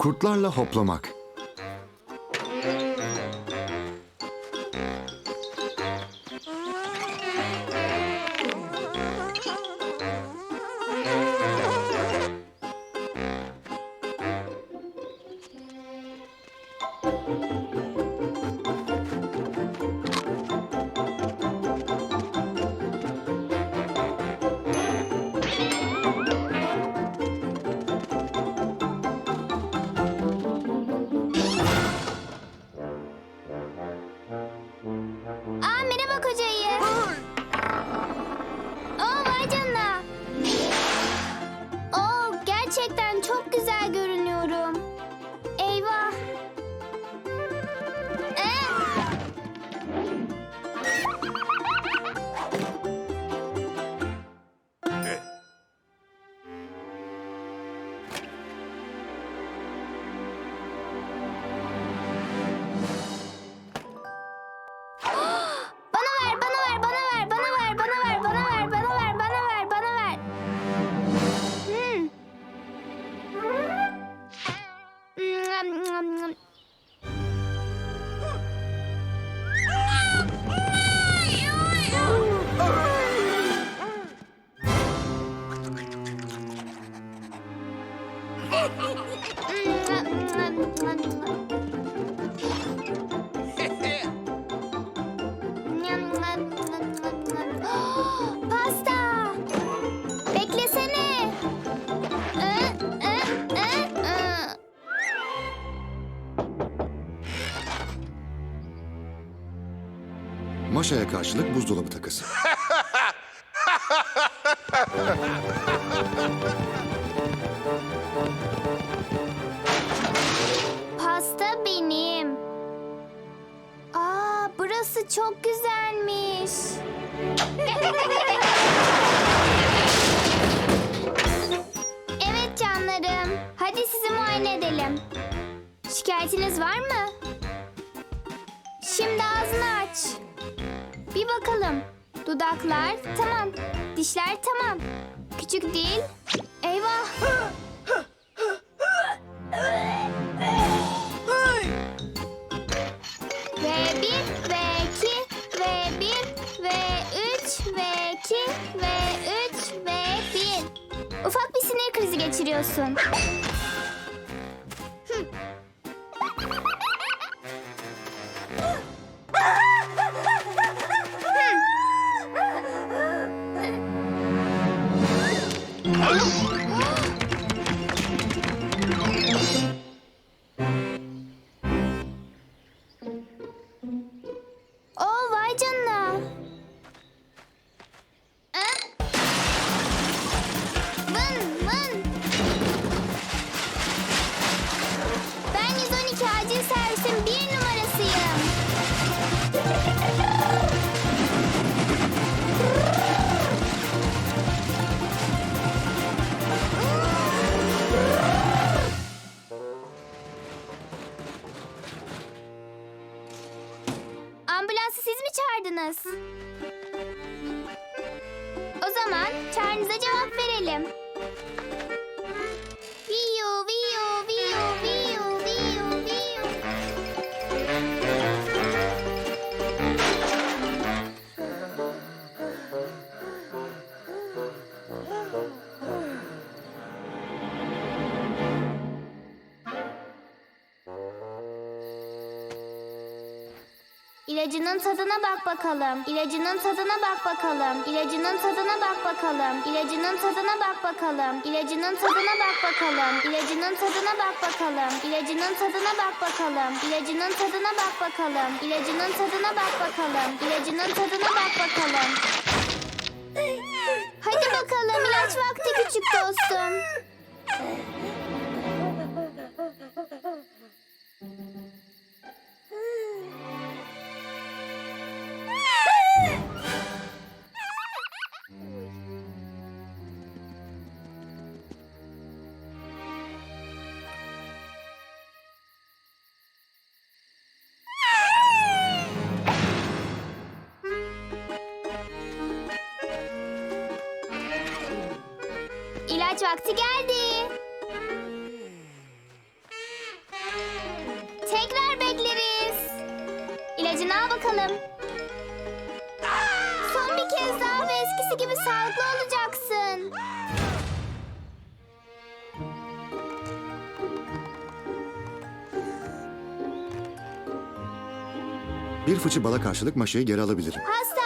Kurtlarla hoplamak. Pasta. Beklesene. Maşa'ya karşılık buzdolabı takası. Pasta benim burası çok güzelmiş. evet canlarım. Hadi sizi muayene edelim. Şikayetiniz var mı? Şimdi ağzını aç. Bir bakalım. Dudaklar tamam. Dişler tamam. Küçük değil. musun? İlacının tadına bak bakalım. İlacının tadına bak bakalım. İlacının tadına bak bakalım. İlacının tadına bak bakalım. İlacının tadına bak bakalım. İlacının tadına bak bakalım. İlacının tadına bak bakalım. İlacının tadına bak bakalım. İlacının tadına bak bakalım. İlacının tadına bak bakalım. Hadi bakalım ilaç vakti küçük dostum. İlaç vakti geldi. Tekrar bekleriz. İlacını al bakalım. Son bir kez daha ve eskisi gibi sağlıklı olacaksın. Bir fıçı bala karşılık maşayı geri alabilirim. Hasta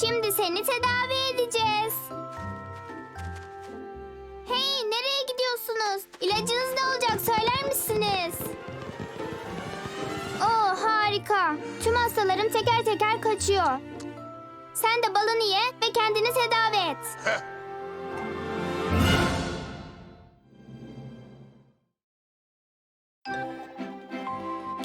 Şimdi seni tedavi edeceğiz. Hey, nereye gidiyorsunuz? İlacınız ne olacak söyler misiniz? Oo, harika. Tüm hastalarım teker teker kaçıyor. Sen de balını ye ve kendini tedavi et.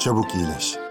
Çabuk iyileş.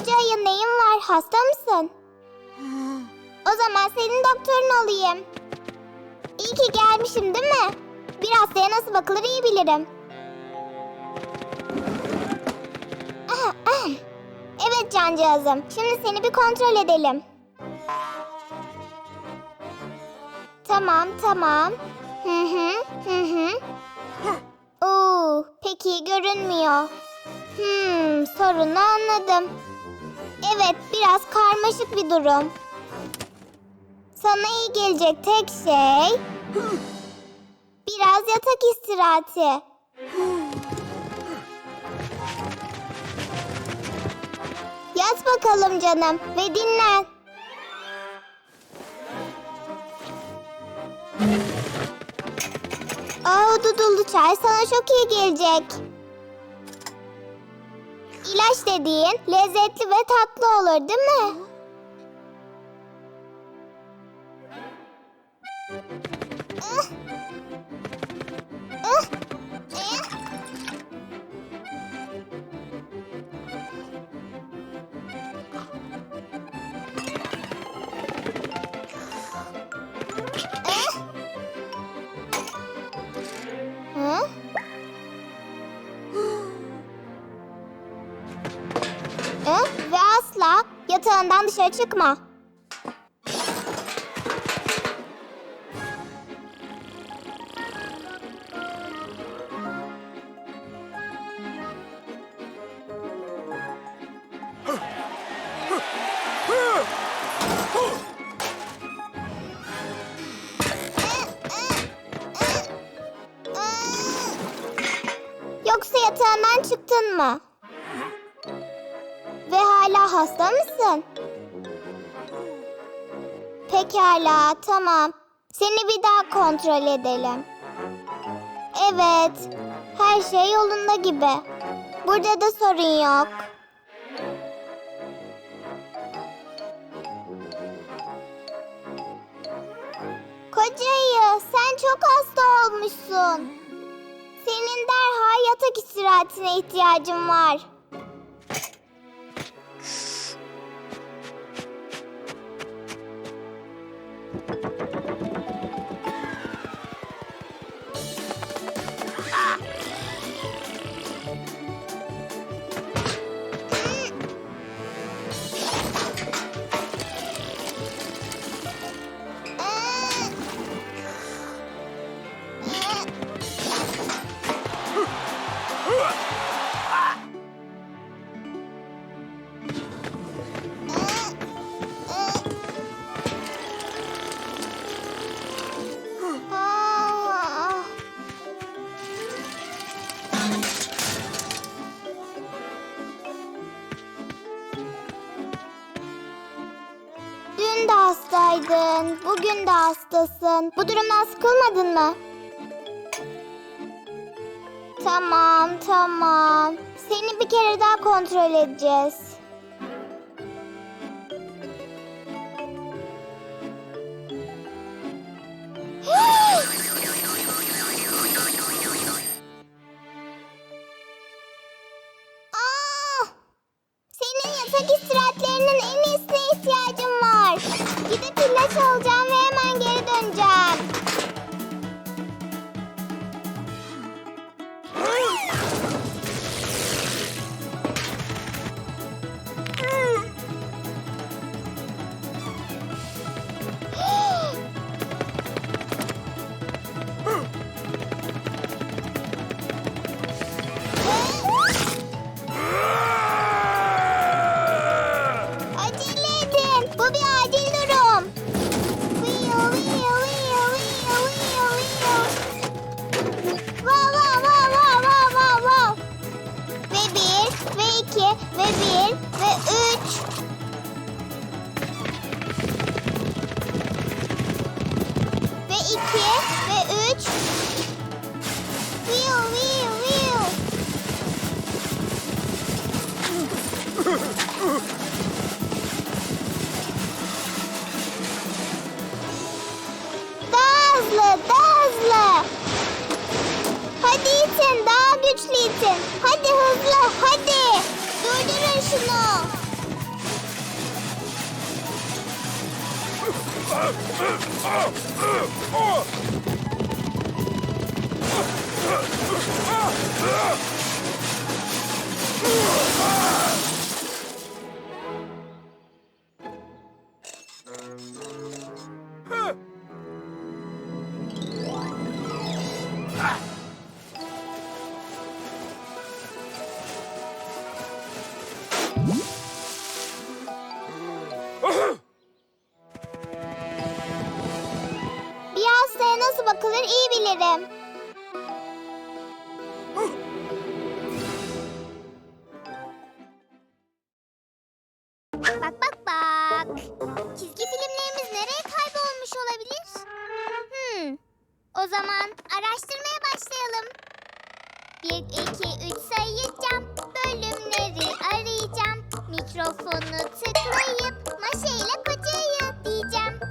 Koca neyin var? Hasta mısın? O zaman senin doktorun olayım. İyi ki gelmişim değil mi? Bir hastaya nasıl bakılır iyi bilirim. Evet cancağızım. Şimdi seni bir kontrol edelim. Tamam, tamam. Hı hı, hı hı. Oo, pek iyi görünmüyor. Hmm, sorunu anladım. Evet, biraz karmaşık bir durum. Sana iyi gelecek tek şey... Biraz yatak istirahati. Yat bakalım canım ve dinlen. Aa, dudullu çay sana çok iyi gelecek. İlaç dediğin lezzetli ve tatlı olur değil mi? Yatağından dışarı çıkma. Yoksa yatağından çıktın mı? Hala hasta mısın? Pekala, tamam. Seni bir daha kontrol edelim. Evet, her şey yolunda gibi. Burada da sorun yok. Kocayı, sen çok hasta olmuşsun. Senin derhal yatak istirahatine ihtiyacın var. Hastaydın, bugün de hastasın. Bu durumdan sıkılmadın mı? Tamam, tamam. Seni bir kere daha kontrol edeceğiz. Aa! Senin yatak istirahatlerinin Alacağım ve güçlü itin. Hadi hızlı, hadi. Durdurun şunu. Bir Bak bak bak. Çizgi filmlerimiz nereye kaybolmuş olabilir? Hmm. O zaman araştırmaya başlayalım. Bir, iki, üç sayacağım. Bölümleri arayacağım. Mikrofonu tıklayıp maşayla kocayı diyeceğim.